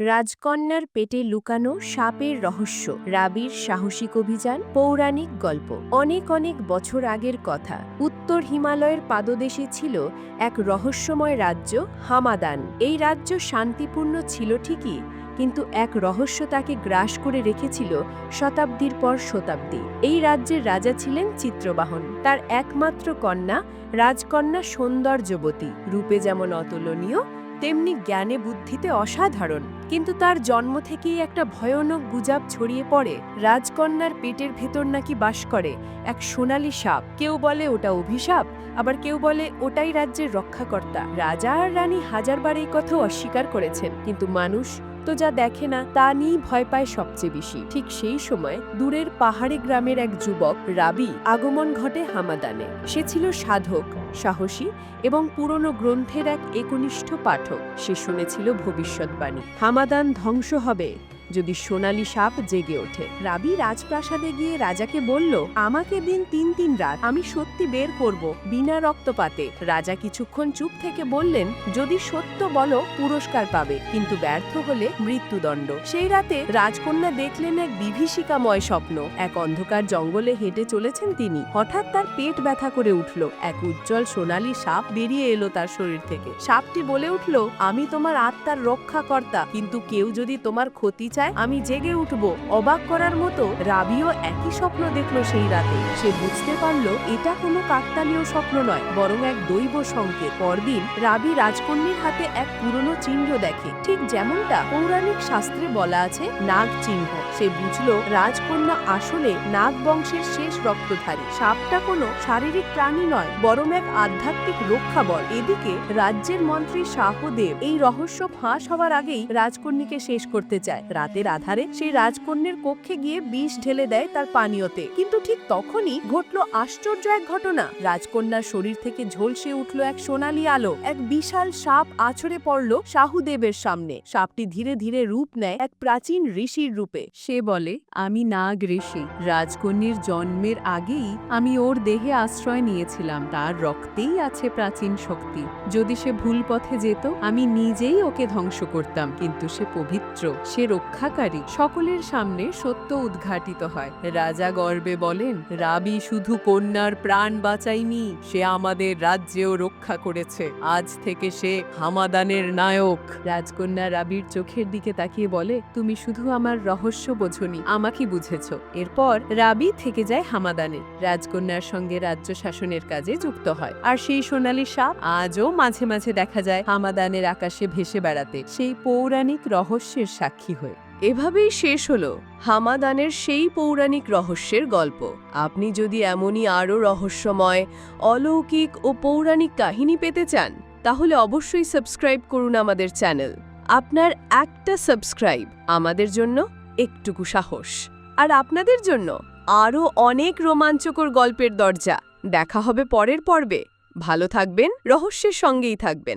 রাজকন্যার পেটে লুকানো সাপের রহস্য, রাবির সাহসিক অভিযান, পৌরাণিক গল্প। অনেক অনেক বছর আগের কথা। উত্তর হিমালয়ের পাদদেশে ছিল এক রহস্যময় রাজ্য, হামাদান। এই রাজ্য শান্তিপূর্ণ ছিল ঠিকই, কিন্তু এক রহস্য তাকে গ্রাস করে রেখেছিল শতাব্দীর পর শতাব্দী। এই রাজ্যের রাজা ছিলেন চিত্রবাহন। তার একমাত্র কন্যা, রাজকন্যা সৌন্দর্যবতী রূপে যেমন অতুলনীয় তেমনি জ্ঞানে বুদ্ধিতে অসাধারণ। কিন্তু তার জন্ম থেকেই একটা ভয়ানক গুজাব ছড়িয়ে পড়ে। রাজকন্যার পেটের ভেতর নাকি বাস করে এক সোনালি সাপ। কেউ বলে ওটা অভিশাপ, আবার কেউ বলে ওটাই রাজ্যের রক্ষাকর্তা। রাজা আর রানী হাজারবার এই কথা অস্বীকার করেছেন। কিন্তু মানুষ তো যা দেখে না, তা নিয়েই ভয় পায় সবচেয়ে বেশি। ঠিক সেই সময় দূরের পাহাড়ি গ্রামের এক যুবক, রাবি, আগমন ঘটে হামাদানে। সে ছিল সাধক, সাহসী এবং পুরনো গ্রন্থের এক একনিষ্ঠ পাঠক। সে শুনেছিল ভবিষ্যৎবাণী। হামাদান ধ্বংস হবে। যদি সোনালি সাপ জেগে ওঠে। রাবি রাজপ্রাসাদে গিয়ে রাজাকে বলল, আমাকে দিন তিন তিন রাত, আমি সত্যি বের করব বিনা রক্তপাতে। রাজা কিছুক্ষণ চুপ থেকে বললেন, যদি সত্য বলো, পুরস্কার পাবে, কিন্তু ব্যর্থ হলে মৃত্যুদণ্ড। সেই রাতে রাজকন্যা দেখলেন এক বিভীষিকাময় স্বপ্ন। এক অন্ধকার জঙ্গলে হেঁটে চলেছেন তিনি। হঠাৎ তার পেট ব্যথা করে উঠল। এক উজ্জ্বল সোনালি সাপ বেরিয়ে এলো তার শরীর থেকে। সাপটি বলে উঠল, আমি তোমার আত্মার রক্ষাকর্তা, কিন্তু কেউ যদি তোমার ক্ষতি চায়, আমি জেগে উঠব। অবাক করার মতো রাবিও একই স্বপ্ন দেখল সেই রাতে। সে বুঝতে পারল, এটা কোনো কাকতালীয় স্বপ্ন নয়, বরং এক দৈব সংকেত। পরদিন রাবি রাজকন্যীর হাতে এক পুরনো চিহ্ন দেখে। ঠিক যেমনটা পৌরাণিক শাস্ত্রে বলা আছে, নাগ চিহ্ন। সে বুঝলো, রাজকন্যা আসলে নাগ বংশের শেষ রক্তধারী। সাপটা কোনো শারীরিক প্রাণী নয়, বরং এক আধ্যাত্মিক রক্ষা বল এদিকে রাজ্যের মন্ত্রী শাহদেব এই রহস্য ফাঁস হওয়ার আগেই রাজকন্যীকে শেষ করতে চায়। রাতের আধারে সেই রাজকন্যের কক্ষে গিয়ে বিষ ঢেলে দেয় তার পানীয়তে। কিন্তু ঠিক তখনই ঘটলো আশ্চর্য এক ঘটনা। রাজকন্যার শরীর থেকে ঝলসে উঠল এক সোনালী আলো। এক বিশাল সাপ আছড়ে পড়ল শাহুদেবের সামনে। সাপটি ধীরে ধীরে রূপ নেয় এক প্রাচীন ঋষির রূপে। সে বলে, আমি নাগ ঋষি। রাজকন্যের জন্মের আগেই আমি ওর দেহে আশ্রয় নিয়েছিলাম। তার রক্তেই আছে প্রাচীন শক্তি। যদি সে ভুল পথে যেত, আমি নিজেই ওকে ধ্বংস করতাম। কিন্তু সে পবিত্র। সে রক্ষাকারী। সকলের সামনে সত্য উদ্ঘাটিত হয়। রাজা গর্বে বলেন, রাবি শুধু কন্যার প্রাণ বাঁচায়নি, সে আমাদের রাজ্যেও রক্ষা করেছে। আজ থেকে সে হামাদানের নায়ক। রাজকন্যা রাবির চোখের দিকে তাকিয়ে বলে, তুমি শুধু আমার রহস্য বোঝনি, আমাকে বুঝেছ। এরপর রাবি থেকে যায় হামাদানে। রাজকন্যার সঙ্গে রাজ্য শাসনের কাজে যুক্ত হয়। আর সেই সোনালি সাপ আজও মাঝে মাঝে দেখা যায় হামাদানের আকাশে ভেসে বেড়াতে। সেই পৌরাণিক রহস্যের সাক্ষী হয়ে। এভাবেই শেষ হলো হামাদানের সেই পৌরাণিক রহস্যের গল্প। আপনি যদি এমনই আরও রহস্যময়, অলৌকিক ও পৌরাণিক কাহিনী পেতে চান, তাহলে অবশ্যই সাবস্ক্রাইব করুন আমাদের চ্যানেল। আপনার একটা সাবস্ক্রাইব আমাদের জন্য একটুকু সাহস। আর আপনাদের জন্য আরও অনেক রোমাঞ্চকর গল্পের দরজা। দেখা হবে পরের পর্বে। ভালো থাকবেন, রহস্যের সঙ্গেই থাকবেন।